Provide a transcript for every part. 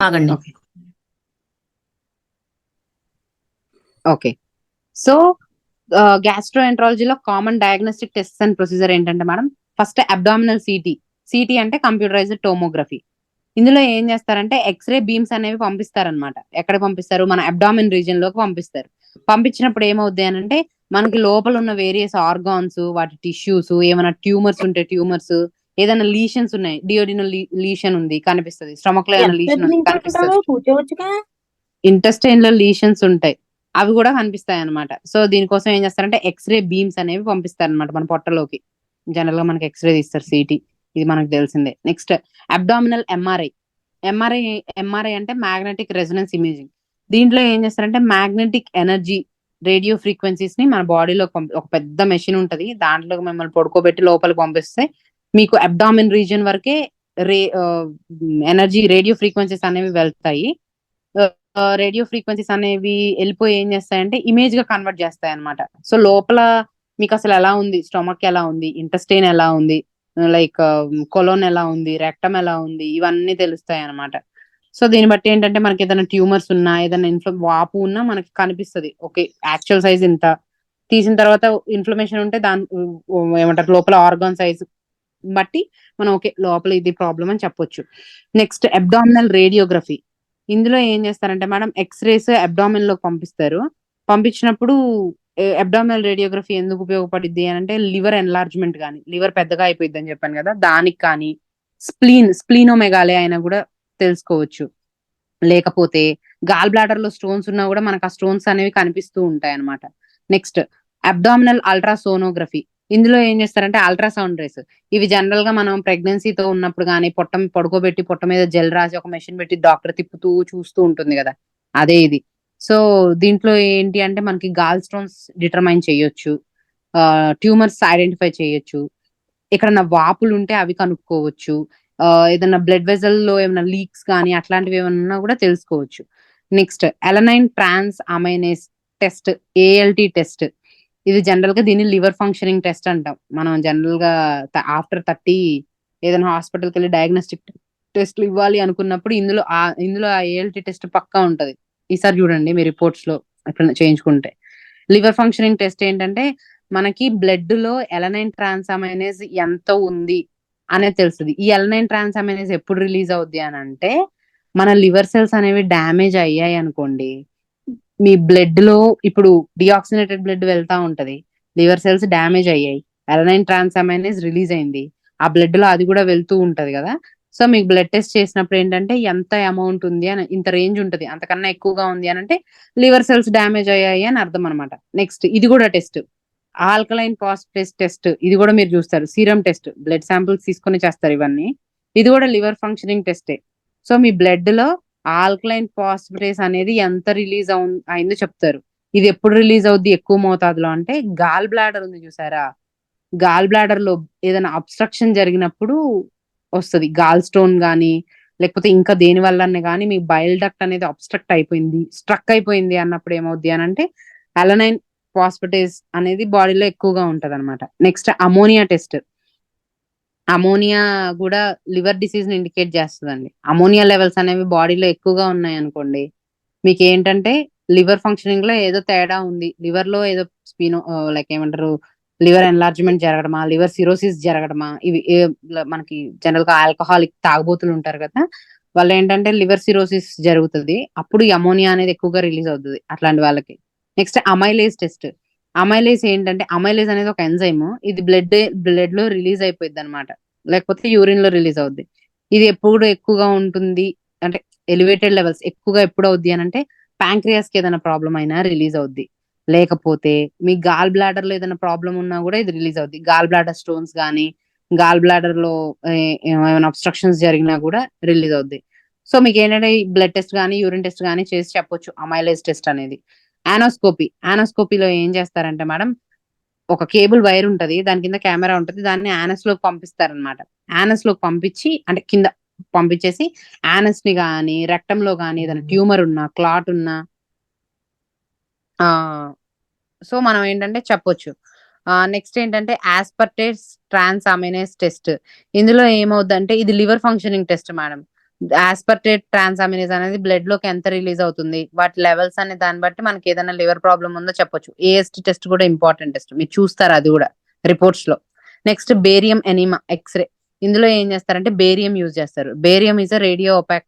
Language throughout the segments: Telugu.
ఆగండి. Okay. So గ్యాస్ట్రోఎంట్రాలజీలో common diagnostic test and procedure ఏంటంటే madam first abdominal CT. CT అంటే కంప్యూటరైజ్డ్ టోమోగ్రఫీ. ఇందులో ఏం చేస్తారంటే ఎక్స్రే బీమ్స్ అనేవి పంపిస్తారనమాట ఎక్కడ పంపిస్తారు? మన అబ్డామిన్ రీజియన్లోకి పంపిస్తారు. పంపించినప్పుడు ఏమవుద్ది అని అంటే మనకి లోపల ఉన్న వేరియస్ ఆర్గాన్స్ వాటి టిష్యూస్ ఏమైనా ట్యూమర్స్ ఉంటే ట్యూమర్స్ ఏదైనా లీషన్స్ ఉన్నాయి డియోడినల్ లీషన్ ఉంది కనిపిస్తుంది. స్టమక్లో లీషన్ ఉంది కనిపిస్తుంది. ఇంటెస్టైన్లో లీషన్స్ ఉంటాయి. అవి కూడా కనిపిస్తాయి అనమాట సో దీనికోసం ఏం చేస్తారంటే ఎక్స్రే బీమ్స్ అనేవి పంపిస్తారు అనమాట మన పొట్టలోకి. జనరల్గా మనకి ఎక్స్రే తీస్తారు సిటీ ఇది మనకు తెలిసిందే. Next abdominal MRI MRI MRI అంటే మ్యాగ్నెటిక్ రెజొనెన్స్ ఇమేజింగ్ దీంట్లో ఏం చేస్తారంటే మ్యాగ్నెటిక్ ఎనర్జీ రేడియో ఫ్రీక్వెన్సీస్ని మన బాడీలో ఒక పెద్ద మెషిన్ ఉంటది. దాంట్లో మిమ్మల్ని పడుకోబెట్టి లోపలికి పంపిస్తే మీకు అబ్డామిన్ రీజియన్ వరకే రే ఎనర్జీ రేడియో ఫ్రీక్వెన్సీస్ అనేవి వెళ్తాయి. రేడియో ఫ్రీక్వెన్సీస్ అనేవి వెళ్ళిపోయి ఏం చేస్తాయంటే ఇమేజ్గా కన్వర్ట్ చేస్తాయి అనమాట సో లోపల మీకు అసలు ఎలా ఉంది? స్టొమక్ ఎలా ఉంది? ఇంటెస్టైన్ ఎలా ఉంది? లైక్ కొలోన్ ఎలా ఉంది? రెక్టమ్ ఎలా ఉంది? ఇవన్నీ తెలుస్తాయి అనమాట సో దీన్ని బట్టి ఏంటంటే మనకి ఏదైనా ట్యూమర్స్ ఉన్నా ఏదైనా ఇన్ఫ్ల వాపు ఉన్నా మనకి కనిపిస్తుంది. ఓకే యాక్చువల్ సైజ్ ఇంత. తీసిన తర్వాత ఇన్ఫ్లమేషన్ ఉంటే దాని ఏమంటారు? లోపల ఆర్గాన్ సైజ్ బట్టి మనం ఓకే లోపల ఇది ప్రాబ్లం అని చెప్పొచ్చు. Next abdominal radiography. ఇందులో ఏం చేస్తారంటే మేడం ఎక్స్రేస్ అబ్డామిన్లో పంపిస్తారు. పంపించినప్పుడు అబ్డామినల్ రేడియోగ్రఫీ ఎందుకు ఉపయోగపడుద్ది అని అంటే లివర్ ఎన్లార్జ్మెంట్ కానీ లివర్ పెద్దగా అయిపోయింది అని చెప్పాను కదా దానికి కానీ స్ప్లీన్ స్ప్లీనోమెగాలే అయినా కూడా తెలుసుకోవచ్చు. లేకపోతే గాల్ బ్లాడర్లో స్టోన్స్ ఉన్నా కూడా మనకు ఆ స్టోన్స్ అనేవి కనిపిస్తూ ఉంటాయి అనమాట నెక్స్ట్ అబ్డామినల్ అల్ట్రాసోనోగ్రఫీ. ఇందులో ఏం చేస్తారంటే అల్ట్రాసౌండ్ రేస్. ఇవి జనరల్గా మనం ప్రెగ్నెన్సీతో ఉన్నప్పుడు కానీ పొట్ట పడుకోబెట్టి పొట్ట మీద జెల్ రాసి ఒక మెషిన్ పెట్టి డాక్టర్ తిప్పుతూ చూస్తూ ఉంటుంది కదా. అదే ఇది. సో దీంట్లో ఏంటి అంటే మనకి గాల్ స్టోన్స్ డిటర్మైన్ చేయొచ్చు. ట్యూమర్స్ ఐడెంటిఫై చేయొచ్చు. ఎక్కడన్నా వాపులు ఉంటే అవి కనుక్కోవచ్చు. ఏదైనా బ్లడ్ వెజల్లో ఏమైనా లీక్స్ కానీ అట్లాంటివి ఏమన్నా కూడా తెలుసుకోవచ్చు. Next alanine transaminase test ALT test ఇది జనరల్గా దీన్ని లివర్ ఫంక్షనింగ్ టెస్ట్ అంటాం. మనం జనరల్గా ఆఫ్టర్ థర్టీ ఏదైనా హాస్పిటల్కి వెళ్ళి డయాగ్నోస్టిక్ టెస్ట్లు ఇవ్వాలి అనుకున్నప్పుడు ఇందులో ఆ ఇందులో ఆ ఏఎల్టీ టెస్ట్ పక్కా ఉంటది. ఈసారి చూడండి మీ రిపోర్ట్స్లో ఎప్పుడైనా చేయించుకుంటే. లివర్ ఫంక్షనింగ్ టెస్ట్ ఏంటంటే మనకి బ్లడ్లో ఎలనైన్ ట్రాన్సామైనేజ్ ఎంత ఉంది అనేది తెలుస్తుంది. ఈ ఎలనైన్ ట్రాన్సామైనేజ్ ఎప్పుడు రిలీజ్ అవుద్ది అని అంటే మన లివర్ సెల్స్ అనేవి డ్యామేజ్ అయ్యాయి అనుకోండి మీ బ్లడ్లో ఇప్పుడు డిఆక్సినేటెడ్ బ్లడ్ వెళ్తా ఉంటది. లివర్ సెల్స్ డ్యామేజ్ అయ్యాయి. ఎలనైన్ ట్రాన్సామైనేజ్ రిలీజ్ అయింది. ఆ బ్లడ్లో అది కూడా వెళ్తూ ఉంటది కదా. సో మీకు బ్లడ్ టెస్ట్ చేసినప్పుడు ఏంటంటే ఎంత అమౌంట్ ఉంది అని ఇంత రేంజ్ ఉంటది. అంతకన్నా ఎక్కువగా ఉంది అని అంటే లివర్ సెల్స్ డ్యామేజ్ అయ్యాయి అని అర్థం అనమాట నెక్స్ట్ ఇది కూడా టెస్ట్ ఆల్కలైన్ పాస్ఫేస్ టెస్ట్ ఇది కూడా మీరు చూస్తారు. సీరం టెస్ట్ బ్లడ్ శాంపిల్స్ తీసుకొని చేస్తారు ఇవన్నీ. ఇది కూడా లివర్ ఫంక్షనింగ్ టెస్టే సో మీ బ్లడ్లో ఆల్కలైన్ ఫాస్ఫరేస్ అనేది ఎంత రిలీజ్ అవు అయిందో చెప్తారు. ఇది ఎప్పుడు రిలీజ్ అవుద్ది? ఎక్కువ మోతాదులో. అంటే గాల్ బ్లాడర్ ఉంది చూసారా? గాల్ బ్లాడర్లో ఏదైనా అబ్స్ట్రక్షన్ జరిగినప్పుడు వస్తుంది. గాల్ స్టోన్ గానీ లేకపోతే ఇంకా దేని వల్లనే కానీ మీ బయల్ డక్ట్ అనేది అబ్స్ట్రక్ట్ అయిపోయింది. స్ట్రక్ అయిపోయింది అన్నప్పుడు ఏమవుద్ది అని అంటే అలనైన్ పాస్పటేజ్ అనేది బాడీలో ఎక్కువగా ఉంటది అనమాట నెక్స్ట్ అమోనియా టెస్ట్. అమోనియా కూడా లివర్ డిసీజ్ని ఇండికేట్ చేస్తుందండి. అమోనియా లెవెల్స్ అనేవి బాడీలో ఎక్కువగా ఉన్నాయి అనుకోండి మీకు ఏంటంటే లివర్ ఫంక్షనింగ్లో ఏదో తేడా ఉంది. లివర్లో ఏదో స్పీనో లైక్ ఏమంటారు లివర్ ఎన్లార్జ్మెంట్ జరగడమా లివర్ సిరోసిస్ జరగడమా ఇవి మనకి జనరల్గా ఆల్కహాలిక్ తాగుబోతులు ఉంటారు కదా వాళ్ళు ఏంటంటే లివర్ సిరోసిస్ జరుగుతుంది. అప్పుడు అమోనియా అనేది ఎక్కువగా రిలీజ్ అవుతుంది అట్లాంటి వాళ్ళకి. Next amylase test. అమైలేజ్ ఏంటంటే అమైలేజ్ అనేది ఒక ఎంజైమ్. ఇది బ్లడ్ బ్లడ్లో రిలీజ్ అయిపోయింది అనమాట లేకపోతే యూరిన్లో రిలీజ్ అవుద్ది. ఇది ఎప్పుడు ఎక్కువగా ఉంటుంది? అంటే ఎలివేటెడ్ లెవెల్స్ ఎక్కువగా ఎప్పుడు అవుద్ది అని అంటే ప్యాంక్రియాస్కి ఏదైనా ప్రాబ్లం అయినా రిలీజ్ అవుద్ది. లేకపోతే మీ గాల్ బ్లాడర్లో ఏదైనా ప్రాబ్లం ఉన్నా కూడా ఇది రిలీజ్ అవుద్ది. గాల్ బ్లాడర్ స్టోన్స్ కానీ గాల్ బ్లాడర్లో ఏమైనా అబ్స్ట్రక్షన్స్ జరిగినా కూడా రిలీజ్ అవుద్ది. సో మీకు ఏంటంటే బ్లడ్ టెస్ట్ కానీ యూరిన్ టెస్ట్ కానీ చేసి చెప్పొచ్చు అమైలేజ్ టెస్ట్ అనేది. ఆనోస్కోపీ ఆనోస్కోపీలో ఏం చేస్తారంటే మేడం ఒక కేబుల్ వైర్ ఉంటది దాని కింద కెమెరా ఉంటది దాన్ని యానస్లోకి పంపిస్తారనమాట యానస్లోకి పంపించి అంటే కింద పంపించేసి యానస్ని కానీ రెక్టమ్లో కానీ ఏదైనా ట్యూమర్ ఉన్నా క్లాట్ ఉన్నా ఆ సో మనం ఏంటంటే చెప్పొచ్చు. నెక్స్ట్ ఏంటంటే ఆస్పర్టేస్ ట్రాన్స్ అమైనేస్ టెస్ట్ ఇందులో ఏమవుద్దంటే ఇది liver functioning test madam. Aspartate transaminase అనేది బ్లడ్లోకి ఎంత రిలీజ్ అవుతుంది? వాటి లెవెల్స్ అనే దాన్ని బట్టి మనకి ఏదైనా లివర్ ప్రాబ్లం ఉందో చెప్పొచ్చు. ఏఎస్టీ టెస్ట్ కూడా ఇంపార్టెంట్ టెస్ట్ మీరు చూస్తారు అది కూడా రిపోర్ట్స్లో. నెక్స్ట్ బేరియం ఎనిమా ఎక్స్రే ఇందులో ఏం చేస్తారంటే బేరియం యూజ్ చేస్తారు. Barium is radio opaque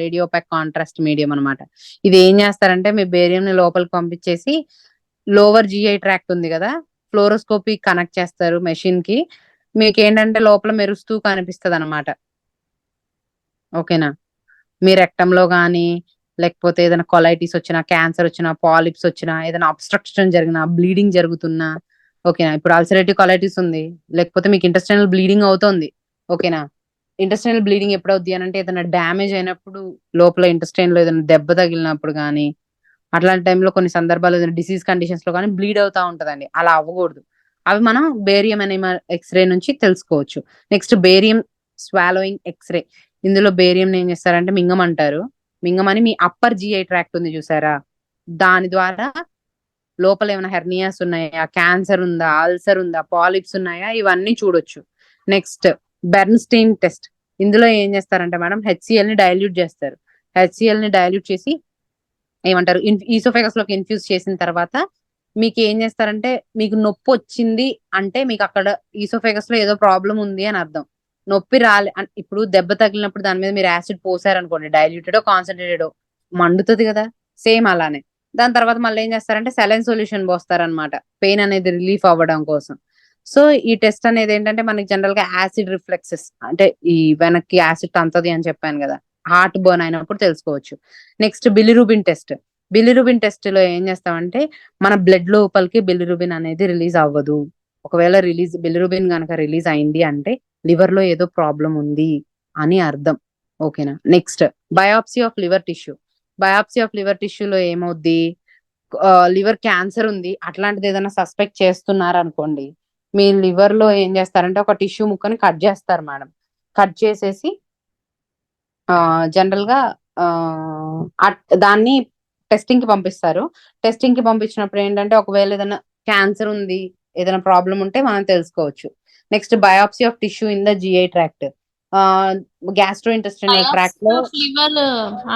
radio opaque contrast medium అన్నమాట. ఇది ఏం చేస్తారంటే మీ బేరియం ని లోపలికి పంపించేసి లోవర్ జిఐ ట్రాక్ట్ ఉంది కదా ఫ్లోరోస్కోపీ కనెక్ట్ చేస్తారు మెషిన్కి. మీకు ఏంటంటే లోపల మెరుస్తూ కనిపిస్తుంది అనమాట ఓకేనా? మీ రెక్టంలో కానీ లేకపోతే ఏదైనా కొలైటిస్ వచ్చినా క్యాన్సర్ వచ్చినా పాలిప్స్ వచ్చినా ఏదైనా అబ్స్ట్రక్షన్ జరిగినా బ్లీడింగ్ జరుగుతున్నా ఓకేనా? ఇప్పుడు అల్సరేటివ్ కొలైటిస్ ఉంది. లేకపోతే మీకు ఇంటెస్టైనల్ బ్లీడింగ్ అవుతుంది. ఓకేనా? ఇంటెస్టైనల్ బ్లీడింగ్ ఎప్పుడవుద్ది అని అంటే ఏదైనా డ్యామేజ్ అయినప్పుడు లోపల ఇంటెస్టైన్లో ఏదైనా దెబ్బ తగిలినప్పుడు కానీ అట్లాంటి టైంలో కొన్ని సందర్భాలు ఏదైనా డిసీజ్ కండిషన్స్లో కానీ బ్లీడ్ అవుతా ఉంటదండి. అలా అవ్వకూడదు. అవి మనం బేరియం అనే ఎక్స్రే నుంచి తెలుసుకోవచ్చు. నెక్స్ట్ బేరియం స్వాలోయింగ్ ఎక్స్రే ఇందులో బేరియం ఏం చేస్తారంటే మింగం అంటారు. మింగం అని మీ అప్పర్ జిఐ ట్రాక్ట్ ఉంది చూసారా? దాని ద్వారా లోపల ఏమైనా హెర్నియాస్ ఉన్నాయా? క్యాన్సర్ ఉందా? అల్సర్ ఉందా? పాలిప్స్ ఉన్నాయా? ఇవన్నీ చూడొచ్చు. Next Bernstein test. ఇందులో ఏం చేస్తారంటే మేడం హెచ్సిఎల్ని డైల్యూట్ చేస్తారు. హెచ్సిఎల్ని డైల్యూట్ చేసి ఏమంటారు? ఈసోఫెగస్లోకి ఇన్ఫ్యూజ్ చేసిన తర్వాత మీకు ఏం చేస్తారంటే మీకు నొప్పి వచ్చింది అంటే మీకు అక్కడ ఈసోఫెగస్లో ఏదో ప్రాబ్లం ఉంది అని అర్థం. నొప్పి రాలే. ఇప్పుడు దెబ్బ తగిలినప్పుడు దాని మీద మీరు యాసిడ్ పోసారనుకోండి డైల్యూటెడ్ కాన్సన్ట్రేటెడో మండుతుంది కదా సేమ్ అలానే. దాని తర్వాత మళ్ళీ ఏం చేస్తారంటే సెలైన్ సొల్యూషన్ పోస్తారనమాట పెయిన్ అనేది రిలీఫ్ అవ్వడం కోసం. సో ఈ టెస్ట్ అనేది ఏంటంటే మనకి జనరల్గా యాసిడ్ రిఫ్లెక్సెస్ అంటే ఈ వెనక్కి యాసిడ్ అంతది అని చెప్పాను కదా హార్ట్ బర్న్ అయినప్పుడు తెలుసుకోవచ్చు. Next bilirubin test. బిలిరూబిన్ టెస్ట్లో ఏం చేస్తామంటే మన బ్లడ్ లోపలికి బిలిరూబిన్ అనేది రిలీజ్ అవ్వదు. ఒకవేళ రిలీజ్ బిలిరూబిన్ కనుక రిలీజ్ అయింది అంటే లివర్లో ఏదో ప్రాబ్లం ఉంది అని అర్థం. ఓకేనా? Next biopsy of liver tissue. Biopsy of liver టిష్యూలో ఏమవుద్ది? లివర్ క్యాన్సర్ ఉంది. అట్లాంటిది ఏదైనా సస్పెక్ట్ చేస్తున్నారు అనుకోండి మీ లివర్లో ఏం చేస్తారంటే ఒక టిష్యూ ముక్కని కట్ చేస్తారు మేడం. కట్ చేసేసి జనరల్గా దాన్ని టెస్టింగ్కి పంపిస్తారు. టెస్టింగ్కి పంపించినప్పుడు ఏంటంటే ఒకవేళ ఏదైనా క్యాన్సర్ ఉంది ఏదైనా ప్రాబ్లం ఉంటే మనం తెలుసుకోవచ్చు. Next biopsy of tissue in the GI tract gastrointestinal ట్రాక్ట్లో liver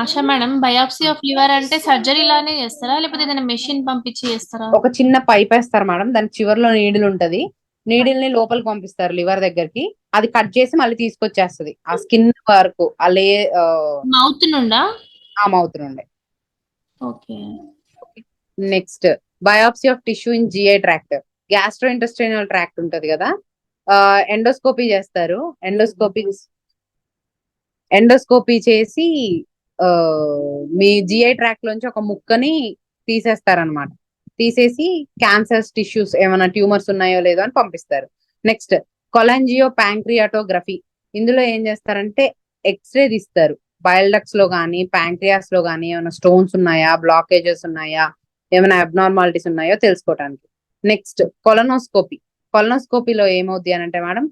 Asha madam biopsy of liver అంటే సర్జరీ లానే చేస్తారా? లేకపోతే ఏదైనా మెషిన్ పంపించి చేస్తారా? ఒక చిన్న పైప్ వేస్తారు మేడం దాని చివర్లో నీడిల్ ఉంటది. నీడిల్ని లోపలికి పంపిస్తారు లివర్ దగ్గరికి. అది కట్ చేసి మళ్ళీ తీసుకొచ్చేస్తది. ఆ స్కిన్ వరకు ఆ లే మౌత్ నుండా? ఆ మౌత్ నుండి. Okay. Next biopsy of tissue in GI tract gastrointestinal tract ఉంటది కదా ఎండోస్కోపీ చేస్తారు. ఎండోస్కోపీ ఎండోస్కోపీ చేసి ఆ, మీ జిఐ ట్రాక్ లోంచి ఒక ముక్కని తీసేస్తారనమాట. తీసేసి క్యాన్సర్స్ టిష్యూస్ ఏమైనా ట్యూమర్స్ ఉన్నాయో లేదో అని పంపిస్తారు. నెక్స్ట్ కొలాంజియో ప్యాంక్రియాటోగ్రఫీ ఇందులో ఏం చేస్తారంటే ఎక్స్రే తీస్తారు. బయల్డక్స్లో కానీ ప్యాంక్రియాస్లో కానీ ఏమైనా స్టోన్స్ ఉన్నాయా బ్లాకేజెస్ ఉన్నాయా ఏమైనా అబ్నార్మాలిటీస్ ఉన్నాయో తెలుసుకోవడానికి నెక్స్ట్ కొలనోస్కోపీ. కొలనోస్కోపీలో ఏమవుద్ది అని అంటే మేడం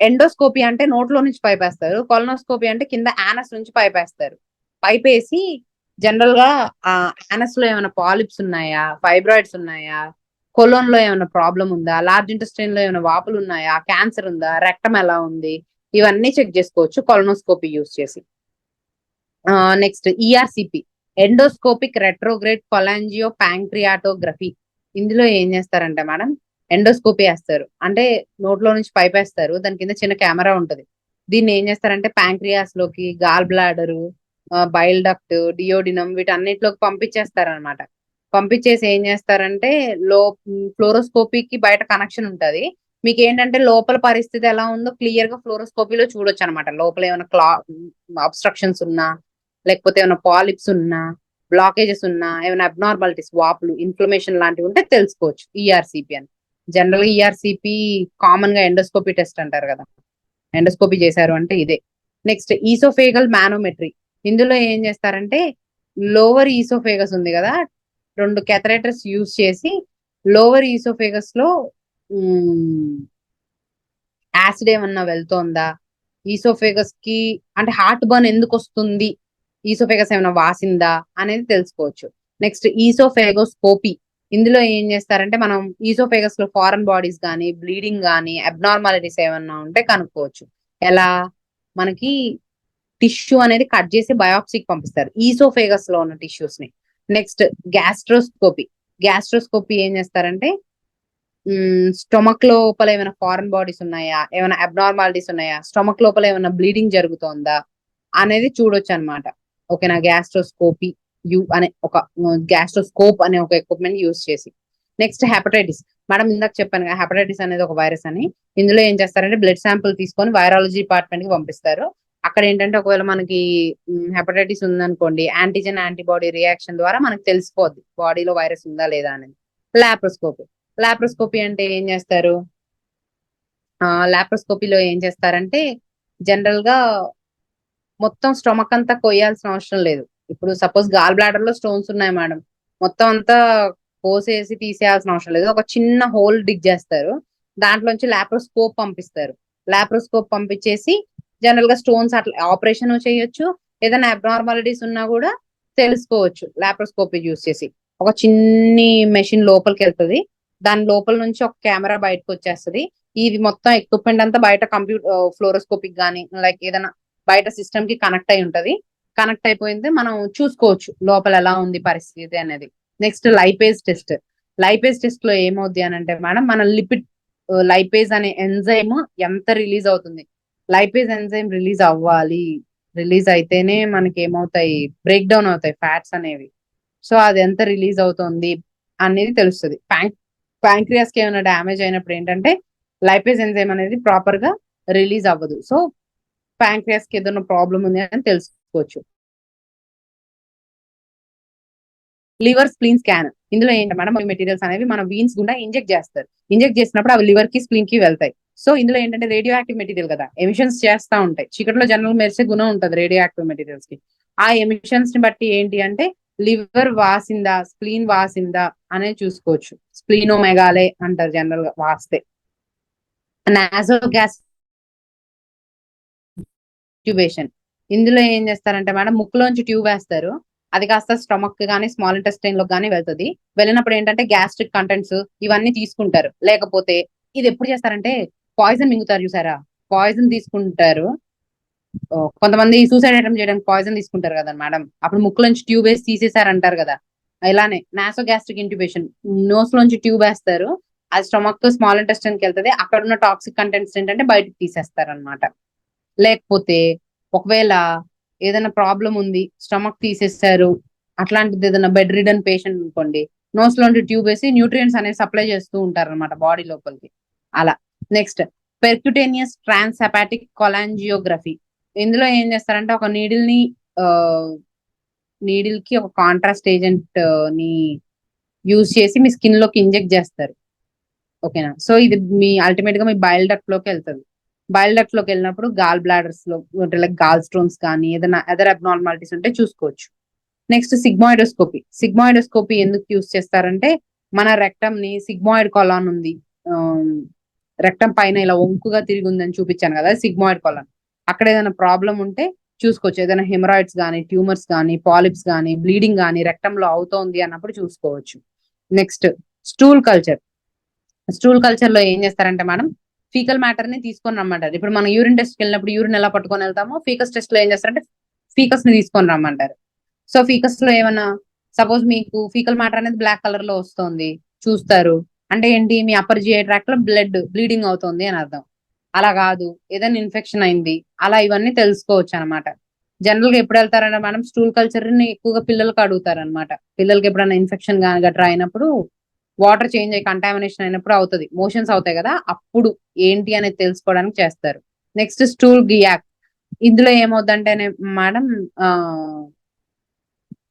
ఎండోస్కోపీ అంటే నోట్లో నుంచి పైప్ వేస్తారు కొలనోస్కోపీ అంటే కింద యానస్ నుంచి పైప్ వేస్తారు పైప్ వేసి జనరల్గా ఆ యానస్లో ఏమైనా పాలిప్స్ ఉన్నాయా ఫైబ్రాయిడ్స్ ఉన్నాయా కొలోన్లో ఏమైనా ప్రాబ్లం ఉందా లార్జ్ ఇంటెస్టైన్లో ఏమైనా వాపులు ఉన్నాయా క్యాన్సర్ ఉందా రెక్టం ఎలా ఉంది ఇవన్నీ చెక్ చేసుకోవచ్చు కొలనోస్కోపీ యూస్ చేసి. Next ERCP endoscopic retrograde cholangiopancreatography ఇందులో ఏం చేస్తారంటే మేడం ఎండోస్కోపీ వేస్తారు. అంటే నోట్లో నుంచి పైప్ వేస్తారు. దాని కింద చిన్న కెమెరా ఉంటది. దీన్ని ఏం చేస్తారంటే ప్యాంక్రియాస్లోకి gall bladder bile duct duodenum వీటన్నిటిలోకి పంపించేస్తారు అనమాట పంపించేసి ఏం చేస్తారంటే లో ఫ్లోరోస్కోపీకి బయట కనెక్షన్ ఉంటది. మీకు ఏంటంటే లోపల పరిస్థితి ఎలా ఉందో క్లియర్గా ఫ్లోరోస్కోపీలో చూడొచ్చు అనమాట లోపల ఏమైనా క్లా అబ్స్ట్రక్షన్స్ ఉన్నా లేకపోతే ఏమైనా పాలిప్స్ ఉన్నా బ్లాకేజెస్ ఉన్నా ఏమైనా అబ్నార్మాలిటీస్ వాపులు ఇన్ఫ్లమేషన్ లాంటివి ఉంటే తెలుసుకోవచ్చు. ఈఆర్సిపి అని. జనరల్గా ఈఆర్సిపి కామన్గా ఎండోస్కోపీ టెస్ట్ అంటారు కదా. ఎండోస్కోపీ చేశారు అంటే ఇదే. నెక్స్ట్ ఈసోఫేగల్ మానోమెట్రీ ఇందులో ఏం చేస్తారంటే లోవర్ ఈసోఫేగస్ ఉంది కదా రెండు కెథరేటర్స్ యూజ్ చేసి లోవర్ ఈసోఫేగస్లో యాసిడ్ ఏమన్నా వెళ్తోందా? ఈసోఫేగస్కి అంటే హార్ట్ బర్న్ ఎందుకు వస్తుంది ఈసోఫేగస్ ఏమైనా వాసిందా అనేది తెలుసుకోవచ్చు. Next oesophagoscopy. ఇందులో ఏం చేస్తారంటే మనం ఈసోఫేగస్లో ఫారెన్ బాడీస్ కానీ బ్లీడింగ్ కానీ అబ్నార్మాలిటీస్ ఏమన్నా ఉంటే కనుక్కోవచ్చు. ఎలా? మనకి టిష్యూ అనేది కట్ చేసి బయాప్సీకి పంపిస్తారు. ఈసోఫేగస్లో ఉన్న టిష్యూస్ని నెక్స్ట్ గ్యాస్ట్రోస్కోపీ. గ్యాస్ట్రోస్కోపీ ఏం చేస్తారంటే స్టొమక్ లోపల ఏమైనా ఫారెన్ బాడీస్ ఉన్నాయా? ఏమైనా అబ్నార్మాలిటీస్ ఉన్నాయా? స్టొమక్ లోపల ఏమైనా బ్లీడింగ్ జరుగుతోందా? అనేది చూడొచ్చు అనమాట ఓకేనా గ్యాస్ట్రోస్కోపీ యు అనే ఒక గ్యాస్ట్రోస్కోప్ అనే ఒక ఎక్విప్మెంట్ యూస్ చేసి. Next hepatitis. మేడం ఇందాక చెప్పాను కదా హెపటైటిస్ అనేది ఒక వైరస్ అని. ఇందులో ఏం చేస్తారంటే బ్లడ్ శాంపుల్ తీసుకొని వైరాలజీ డిపార్ట్మెంట్కి పంపిస్తారు. అక్కడ ఏంటంటే ఒకవేళ మనకి హెపటైటిస్ ఉందనుకోండి యాంటీజెన్ యాంటీబాడీ రియాక్షన్ ద్వారా మనకు తెలిసిపోద్ది బాడీలో వైరస్ ఉందా లేదా అనేది. లాప్రోస్కోపీ. లాప్రోస్కోపీ అంటే ఏం చేస్తారు? లాప్రోస్కోపీలో ఏం చేస్తారంటే జనరల్గా మొత్తం స్టొమక్ అంతా కొయ్యాల్సిన అవసరం లేదు. ఇప్పుడు సపోజ్ గాల్ బ్లాడర్లో స్టోన్స్ ఉన్నాయి మేడం. మొత్తం అంతా కోసేసి తీసేయాల్సిన అవసరం లేదు. ఒక చిన్న హోల్ డిగ్ చేస్తారు. దాంట్లోంచి లాప్రోస్కోప్ పంపిస్తారు. లాప్రోస్కోప్ పంపించేసి జనరల్గా స్టోన్స్ అట్లా ఆపరేషన్ చేయొచ్చు. ఏదైనా అబ్నార్మాలిటీస్ ఉన్నా కూడా తెలుసుకోవచ్చు లాప్రోస్కోప్ యూస్ చేసి. ఒక చిన్ని మెషిన్ లోపలికి వెళ్తుంది. దాని లోపల నుంచి ఒక కెమెరా బయటకు వచ్చేస్తుంది. ఇది మొత్తం ఎక్విప్మెంట్ అంతా బయట కంప్యూటర్ ఫ్లోరోస్కోపిక్ గానీ లైక్ ఏదైనా బయట సిస్టమ్కి కనెక్ట్ అయి ఉంటది. కనెక్ట్ అయిపోయింది మనం చూసుకోవచ్చు లోపల ఎలా ఉంది పరిస్థితి అనేది. నెక్స్ట్ లైపేజ్ టెస్ట్ లైపేజ్ టెస్ట్లో ఏమవుద్ది అని అంటే మేడం మన లిపిడ్ లైపేజ్ అనే ఎంజైమ్ ఎంత రిలీజ్ అవుతుంది? లైపేజ్ ఎంజైమ్ రిలీజ్ అవ్వాలి. రిలీజ్ అయితేనే మనకి ఏమవుతాయి? బ్రేక్ డౌన్ అవుతాయి ఫ్యాట్స్ అనేవి. సో అది ఎంత రిలీజ్ అవుతుంది అనేది తెలుస్తుంది. ప్యాంక్ ప్యాంక్రియాస్కి ఏమైనా డ్యామేజ్ అయినప్పుడు ఏంటంటే లైపేజ్ ఎంజైమ్ అనేది ప్రాపర్గా రిలీజ్ అవ్వదు. సో ప్యాంక్రియాస్కి ఏదైనా ప్రాబ్లం ఉంది అని తెలుసుకోవచ్చు. Liver spleen scan. ఇందులో ఏంటి మేడం? మెటీరియల్స్ అనేవి మన వీన్స్ గుండా ఇంజెక్ట్ చేస్తారు. ఇంజెక్ట్ చేసినప్పుడు అవి లివర్కి స్ప్లీన్కి వెళ్తాయి. సో ఇందులో ఏంటంటే రేడియో యాక్టివ్ మెటీరియల్ కదా ఎమిషన్స్ చేస్తా ఉంటాయి. చీకట్లో జనరల్ మెరిసే గుణం ఉంటుంది రేడియో యాక్టివ్ మెటీరియల్స్కి ఆ ఎమిషన్స్ని బట్టి ఏంటి అంటే లివర్ వాసిందా స్ప్లీన్ వాసిందా అనేది చూసుకోవచ్చు. స్ప్లీనోమెగాలే అంటారు జనరల్గా వాస్తే. Nasogastric intubation. ఇందులో ఏం చేస్తారంటే మేడం ముక్కులోంచి ట్యూబ్ వేస్తారు. అది కాస్త స్టమక్ కానీ స్మాల్ ఇంటెస్టైన్లో కానీ వెళ్తుంది. వెళ్ళినప్పుడు ఏంటంటే గ్యాస్ట్రిక్ కంటెంట్స్ ఇవన్నీ తీసుకుంటారు. లేకపోతే ఇది ఎప్పుడు చేస్తారంటే పాయిజన్ మింగుతారు చూసారా? పాయిజన్ తీసుకుంటారు. ఓ, కొంతమంది సూసైడ్ అటెంప్ట్ చేయడానికి పాయిజన్ తీసుకుంటారు కదా మేడం. అప్పుడు ముక్కులోంచి ట్యూబ్ వేసి తీసేసారు అంటారు కదా. ఇలానే నాసో గ్యాస్ట్రిక్ ఇంట్యూబేషన్. నోస్ లోంచి ట్యూబ్ వేస్తారు. అది స్టమక్ స్మాల్ ఇంటెస్టైన్కి వెళ్తుంది. అక్కడ ఉన్న టాక్సిక్ కంటెంట్స్ ఏంటంటే బయటకు తీసేస్తారు అనమాట లేకపోతే ఒకవేళ ఏదైనా ప్రాబ్లం ఉంది స్టమక్ తీసేస్తారు అట్లాంటిది ఏదైనా బెడ్ రిడన్ పేషెంట్ అనుకోండి నోస్ లోంటి ట్యూబ్ వేసి న్యూట్రియంట్స్ అనేది సప్లై చేస్తూ ఉంటారు అనమాట బాడీ లోపలికి. అలా. Next percutaneous transhepatic cholangiography. ఇందులో ఏం చేస్తారంటే ఒక నీడిల్ని నీడిల్కి ఒక కాంట్రాస్ట్ ఏజెంట్ని యూజ్ చేసి మీ స్కిన్లోకి ఇంజెక్ట్ చేస్తారు. ఓకేనా? సో ఇది మీ అల్టిమేట్గా మీ బయల్ డక్ట్లోకి వెళ్తుంది. బయల్ డక్ట్లోకి వెళ్ళినప్పుడు గాల్ బ్లాడర్స్లో లైక్ గాల్ స్టోన్స్ కానీ ఏదైనా అదర్ అబ్నార్మాలిటీస్ ఉంటే చూసుకోవచ్చు. Next sigmoidoscopy. సిగ్మాయిడోస్కోపీ ఎందుకు యూస్ చేస్తారంటే మన రెక్టమ్ని సిగ్మాయిడ్ కొలాన్ ఉంది. రెక్టం పైన ఇలా వంకుగా తిరిగి ఉందని చూపించాను కదా సిగ్మాయిడ్ కొలాన్. అక్కడ ఏదైనా ప్రాబ్లం ఉంటే చూసుకోవచ్చు. ఏదైనా హెమరాయిడ్స్ కానీ ట్యూమర్స్ కానీ పాలిప్స్ కానీ బ్లీడింగ్ కానీ రెక్టంలో లో అవుతోంది అన్నప్పుడు చూసుకోవచ్చు. Next stool culture. స్టూల్ కల్చర్లో ఏం చేస్తారంటే మేడం ఫీకల్ మ్యాటర్ని తీసుకొని రమ్మంటారు. ఇప్పుడు మనం యూరిన్ టెస్ట్ వెళ్ళినప్పుడు యూరిన్ ఎలా పట్టుకొని వెళ్తామో ఫీకస్ టెస్ట్లో ఏం చేస్తారంటే ఫీకస్ని తీసుకొని రమ్మంటారు. సో ఫీకస్లో ఏమన్నా సపోజ్ మీకు ఫీకల్ మ్యాటర్ అనేది బ్లాక్ కలర్లో వస్తుంది చూస్తారు. అంటే ఏంటి? మీ అప్పర్ జిఐ ట్రాక్లో బ్లడ్ బ్లీడింగ్ అవుతుంది అని అర్థం. అలా కాదు. ఏదైనా ఇన్ఫెక్షన్ అయింది. అలా ఇవన్నీ తెలుసుకోవచ్చు అనమాట జనరల్గా ఎప్పుడు వెళ్తారంటే మనం స్టూల్ కల్చర్ని ఎక్కువగా పిల్లలకు అడుగుతారు అనమాట పిల్లలకి ఎప్పుడైనా ఇన్ఫెక్షన్ కానీ గట్రా అయినప్పుడు వాటర్ చేంజ్ అయ్యి కంటామినేషన్ అయినప్పుడు అవుతుంది. మోషన్స్ అవుతాయి కదా అప్పుడు ఏంటి అనేది తెలుసుకోవడానికి చేస్తారు. నెక్స్ట్ స్టూల్ గియాక్ ఇందులో ఏమవుతుందంటే మేడం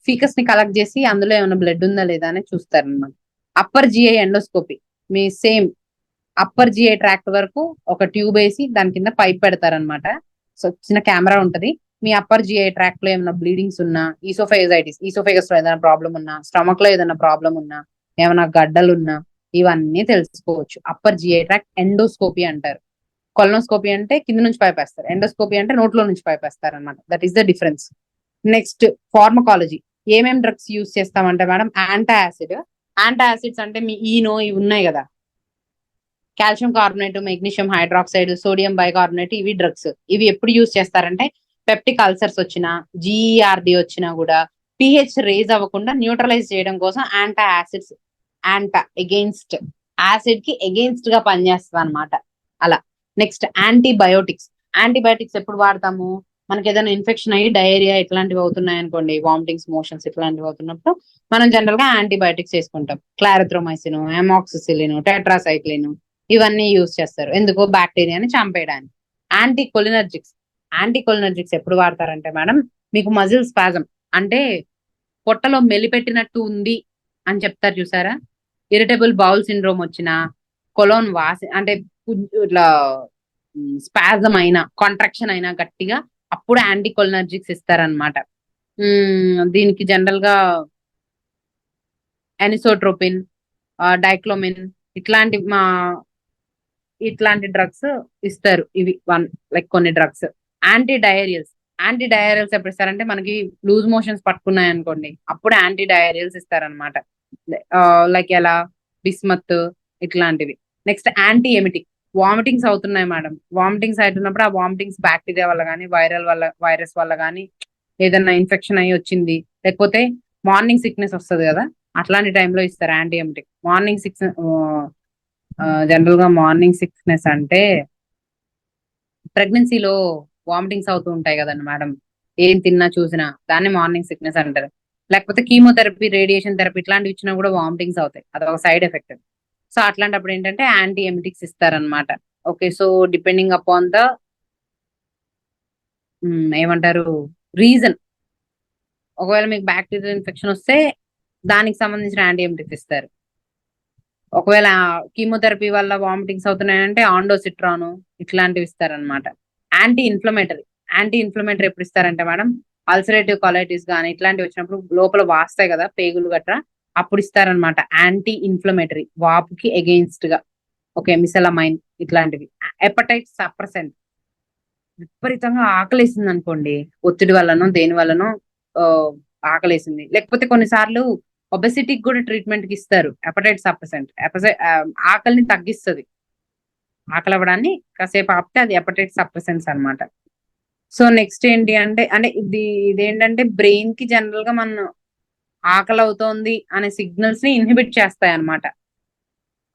ఫీకస్ని కలెక్ట్ చేసి అందులో ఏమైనా బ్లడ్ ఉందా లేదా అని చూస్తారు అనమాట అప్పర్ జిఐ ఎండోస్కోపీ మీ సేమ్ అప్పర్ జిఐ ట్రాక్ట్ వరకు ఒక ట్యూబ్ వేసి దాని కింద పైప్ పెడతారనమాట సో చిన్న కెమెరా ఉంటది. మీ అప్పర్ జిఐ ట్రాక్ట్లో ఏమైనా బ్లీడింగ్స్ ఉన్నా ఈసోఫైజైటిస్ ఈసోఫైగస్లో ఏదైనా ప్రాబ్లం ఉన్నా స్టమక్లో ఏదైనా ప్రాబ్లం ఉన్నా ఏమైనా గడ్డలున్నా ఇవన్నీ తెలుసుకోవచ్చు. అప్పర్ జిఐ ట్రాక్ ఎండోస్కోపీ అంటారు. కొలనోస్కోపీ అంటే కింద నుంచి పైపేస్తారు. ఎండోస్కోపీ అంటే నోట్లో నుంచి పైపేస్తారు అనమాట that is the difference next pharmacology ఏమేం డ్రగ్స్ యూస్ చేస్తామంటే madam antacid antacids అంటే మీ ఈనో ఇవి ఉన్నాయి కదా. Calcium carbonate magnesium hydroxide sodium bicarbonate ఇవి డ్రగ్స్ ఇవి ఎప్పుడు యూస్ చేస్తారంటే పెప్టిక్ అల్సర్స్ వచ్చినా జీఈఆర్డి వచ్చినా కూడా పిహెచ్ రేజ్ అవ్వకుండా న్యూట్రలైజ్ చేయడం కోసం యాంటా యాసిడ్స్ యాంటా ఎగెయిన్స్ట్ యాసిడ్కి ఎగెయిన్స్ట్గా పనిచేస్తుంది అనమాట అలా. Next antibiotics. యాంటీబయోటిక్స్ ఎప్పుడు వాడతాము? మనకి ఏదైనా ఇన్ఫెక్షన్ అయ్యి డయేరియా ఇట్లాంటివి అవుతున్నాయి అనుకోండి వామిటింగ్స్ మోషన్స్ ఇట్లాంటివి అవుతున్నప్పుడు మనం జనరల్గా యాంటీబయోటిక్స్ వేసుకుంటాం. క్లారిథ్రోమైసిన్ ఎమాక్సిసిలిన్ టెట్రాసైక్లిన్ ఇవన్నీ యూజ్ చేస్తారు. ఎందుకు? బ్యాక్టీరియాని చంపేయడానికి. యాంటీ కొలినర్జిక్స్ యాంటీ కొలినర్జిక్స్ ఎప్పుడు వాడతారంటే మేడం మీకు మజిల్ స్పాజం అంటే పొట్టలో మెలిపెట్టినట్టు ఉంది అని చెప్తారు చూసారా? ఇరిటబుల్ బౌల్ సిండ్రోమ్ వచ్చిన కొలోన్ వాసి అంటే ఇట్లా స్పాజం అయినా కాంట్రాక్షన్ అయినా గట్టిగా అప్పుడు యాంటీ కొలినర్జిక్స్ ఇస్తారనమాట దీనికి జనరల్గా ఎనిసోట్రోపిన్ డైక్లోమిన్ ఇట్లాంటి మా ఇట్లాంటి డ్రగ్స్ ఇస్తారు. ఇవి వన్ లైక్ కొన్ని drugs. Anti diarrhoeals anti diarrhoeals ఎప్పుడు ఇస్తారంటే మనకి లూజ్ మోషన్స్ పట్టుకున్నాయి అనుకోండి అప్పుడు యాంటీ డయారియల్స్ ఇస్తారనమాట లైక్ ఎలా? బిస్మత్ ఇట్లాంటివి. నెక్స్ట్ యాంటీ ఎమిటిక్ వామిటింగ్స్ అవుతున్నాయి మేడం. వామిటింగ్స్ అవుతున్నప్పుడు ఆ వామిటింగ్స్ బ్యాక్టీరియా వల్ల కానీ వైరల్ వల్ల వైరస్ వల్ల కానీ ఏదైనా ఇన్ఫెక్షన్ అయ్యి వచ్చింది. లేకపోతే మార్నింగ్ సిక్నెస్ వస్తుంది కదా అట్లాంటి టైంలో ఇస్తారు యాంటీ ఎమిటిక్ మార్నింగ్ సిక్స్ జనరల్గా మార్నింగ్ సిక్నెస్ అంటే ప్రెగ్నెన్సీలో వామిటింగ్స్ అవుతూ ఉంటాయి కదండి మేడం. ఏం తిన్నా చూసినా దాన్ని మార్నింగ్ సిక్నెస్ అంటారు. లేకపోతే కీమోథెరపీ రేడియేషన్ థెరపీ ఇట్లాంటివి ఇచ్చినా కూడా వామిటింగ్స్ అవుతాయి. అదొక సైడ్ ఎఫెక్ట్. సో అట్లాంటప్పుడు ఏంటంటే యాంటీ ఎమిటిక్స్ ఇస్తారనమాట okay so depending upon the ఏమంటారు? రీజన్. ఒకవేళ మీకు బ్యాక్టీరియల్ ఇన్ఫెక్షన్ వస్తే దానికి సంబంధించిన యాంటీ ఎమిటిక్స్ ఇస్తారు. ఒకవేళ కీమోథెరపీ వల్ల వామిటింగ్స్ అవుతున్నాయంటే ఆండోసిట్రాను ఇట్లాంటివి ఇస్తారనమాట యాంటీ ఇన్ఫ్లమేటరీ యాంటీ ఇన్ఫ్లమేటరీ ఎప్పుడు ఇస్తారంటే మేడం? అల్సరేటివ్ క్వాలిటీస్ కానీ ఇట్లాంటివి వచ్చినప్పుడు లోపల వాస్తాయి కదా పేగులు గట్రా అప్పుడు ఇస్తారనమాట యాంటీ ఇన్ఫ్లమేటరీ వాపుకి అగెయిన్స్ట్గా. ఓకే మిసలమైన్ ఇట్లాంటివి. ఎపటైట్ సప్రసెంట్ విపరీతంగా ఆకలేసింది అనుకోండి. ఒత్తిడి వల్లనో దేని వల్లనో ఆకలేసింది. లేకపోతే కొన్నిసార్లు ఒబెసిటీకి కూడా ట్రీట్మెంట్కి ఇస్తారు. ఎపటైట్ సప్రసెంట్ ఆకలిని తగ్గిస్తుంది. ఆకలి అవ్వడాన్ని కాసేపు ఆపితే అది ఎపటైట్ సప్రసెంట్స్ అన్నమాట. సో నెక్స్ట్ ఏంటి అంటే అంటే ఇది ఇదేంటంటే బ్రెయిన్కి జనరల్గా మనం ఆకలి అవుతోంది అనే సిగ్నల్స్ని ఇన్హిబిట్ చేస్తాయి అన్నమాట.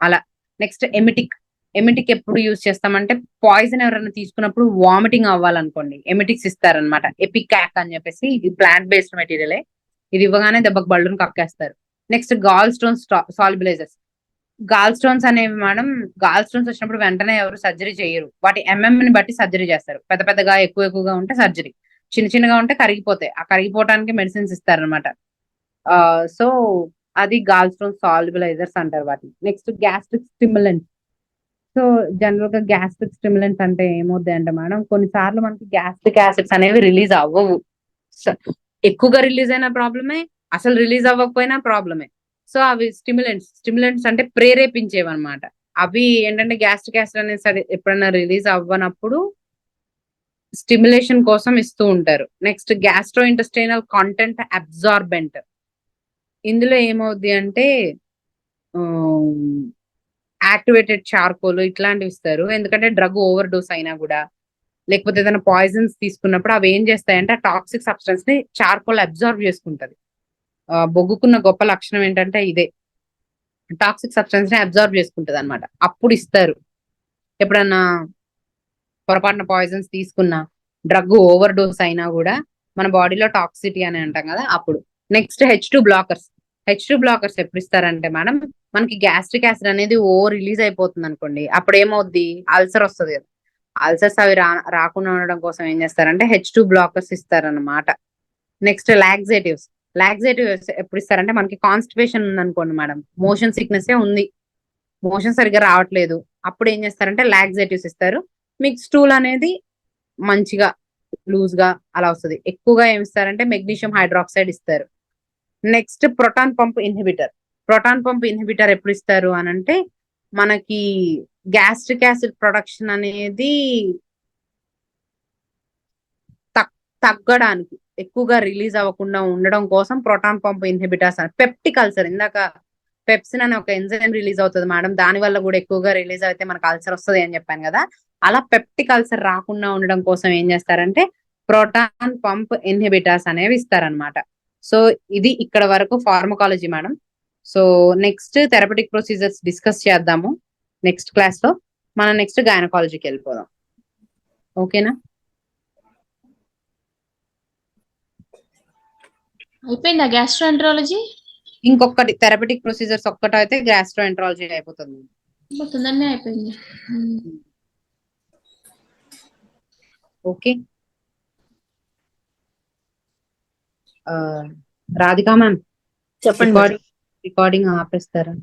అలా. Next emetic. ఎమిటిక్ ఎప్పుడు యూజ్ చేస్తామంటే పాయిజన్ ఎవరైనా తీసుకున్నప్పుడు వామిటింగ్ అవ్వాలనుకోండి. ఎమిటిక్స్ ఇస్తారనమాట ఎపికాక్ అని చెప్పేసి ఇది ప్లాంట్ బేస్డ్ మెటీరియలే. ఇది ఇవ్వగానే దెబ్బకు బళ్ళును కక్కేస్తారు. Next gall stone solubilisers. Gall stones అనేవి మేడం గాల్ స్టోన్స్ వచ్చినప్పుడు వెంటనే ఎవరు సర్జరీ చేయరు. వాటి ఎంఎం ని బట్టి సర్జరీ చేస్తారు. పెద్ద పెద్దగా ఎక్కువ ఎక్కువగా ఉంటే సర్జరీ చిన్న చిన్నగా ఉంటే కరిగిపోతాయి. ఆ కరిగిపోవడానికి మెడిసిన్స్ ఇస్తారనమాట సో అది గాల్ స్టోన్ సాల్బిలైజర్స్ అంటారు వాటిని. నెక్స్ట్ గ్యాస్ట్రిక్ స్టిమ్యులెంట్ సో జనరల్గా గ్యాస్ట్రిక్ స్టిమ్యులెంట్ అంటే ఏమవుతాయి అంటే మేడం కొన్నిసార్లు మనకి గ్యాస్ట్రిక్ యాసిడ్స్ అనేవి రిలీజ్ అవ్వవు. ఎక్కువగా రిలీజ్ అయిన ప్రాబ్లమే అసలు రిలీజ్ అవ్వకపోయినా ప్రాబ్లమే సో అవి స్టిమ్యులెంట్స్ స్టిమ్యులెంట్స్ అంటే ప్రేరేపించేవి అనమాట అవి ఏంటంటే గ్యాస్ట్రిక్ యాసిడ్ అనేది సరే ఎప్పుడైనా రిలీజ్ అవ్వనప్పుడు స్టిమ్యులేషన్ కోసం ఇస్తూ ఉంటారు. Next gastrointestinal content absorbent. ఇందులో ఏమవుద్ది అంటే యాక్టివేటెడ్ చార్కోల్ ఇట్లాంటివి ఇస్తారు. ఎందుకంటే డ్రగ్ ఓవర్ డోస్ అయినా కూడా లేకపోతే ఏదైనా పాయిజన్స్ తీసుకున్నప్పుడు అవి ఏం చేస్తాయంటే ఆ టాక్సిక్ సబ్స్టెన్స్ని చార్కోల్ అబ్జర్వ్ చేసుకుంటది. బొగ్గుకున్న గొప్ప లక్షణం ఏంటంటే ఇదే. టాక్సిక్ సబ్స్టెన్స్ని అబ్జర్వ్ చేసుకుంటది అనమాట అప్పుడు ఇస్తారు. ఎప్పుడన్నా పొరపాటున పాయిజన్స్ తీసుకున్నా డ్రగ్ ఓవర్ డోస్ అయినా కూడా మన బాడీలో టాక్సిటీ అని అంటాం కదా అప్పుడు. Next H two blockers H two blockers ఎప్పుడు ఇస్తారంటే మేడం మనకి గ్యాస్ట్రిక్ యాసిడ్ అనేది ఓ రిలీజ్ అయిపోతుంది అనుకోండి అప్పుడు ఏమవుద్ది అల్సర్ వస్తుంది కదా. అల్సర్స్ అవి రా రాకుండా ఉండడం కోసం ఏం చేస్తారంటే హెచ్ టూ బ్లాకర్స్ ఇస్తారన్నమాట. నెక్స్ట్ లాక్సేటివ్స్ లాక్సేటివ్ ఎప్పుడు ఇస్తారంటే మనకి కాన్స్టిపేషన్ ఉంది అనుకోండి మేడం మోషన్ సిక్నెస్ ఉంది. మోషన్ సరిగ్గా రావట్లేదు. అప్పుడు ఏం చేస్తారంటే లాక్సేటివ్స్ ఇస్తారు. మీకు స్టూల్ అనేది మంచిగా లూజ్గా అలా వస్తుంది. ఎక్కువగా ఏమి ఇస్తారంటే మెగ్నీషియం హైడ్రాక్సైడ్ ఇస్తారు. Next proton pump inhibitor proton pump inhibitor ఎప్పుడు ఇస్తారు అని అంటే మనకి గ్యాస్ట్రిక్ యాసిడ్ ప్రొడక్షన్ అనేది తగ్గడానికి. ఎక్కువగా రిలీజ్ అవ్వకుండా ఉండడం కోసం ప్రోటాన్ పంప్ ఇన్హిబిటర్స్ అని పెప్టిక్ అల్సర్. ఇందాక పెప్సిన్ అనే ఒక ఎంజైమ్ రిలీజ్ అవుతుంది మేడం. దాని వల్ల కూడా ఎక్కువగా రిలీజ్ అయితే మనకు అల్సర్ వస్తుంది అని చెప్పాను కదా. అలా పెప్టిక్ అల్సర్ రాకుండా ఉండడం కోసం ఏం చేస్తారంటే ప్రోటాన్ పంప్ ఇన్హిబిటర్స్ అనేవి ఇస్తారనమాట సో ఇది ఇక్కడ వరకు pharmacology madam. So next therapeutic procedures discuss చేద్దాము నెక్స్ట్ క్లాస్లో మనం నెక్స్ట్ గైనకాలజీకి వెళ్ళిపోదాం. ఓకేనా? అయిపోయిందా గ్యాస్ట్రోఎంట్రాలజీ ఇంకొకటి థెరపటిక్ ప్రొసీజర్స్ ఒక్కటి అయితే గ్యాస్ట్రోఎంట్రాలజీ అయిపోతుంది. తొందరనే అయిపోయింది. ఓకే రాధికా మ్యామ్ చెప్పండి. రికార్డింగ్ ఆపేస్తారా?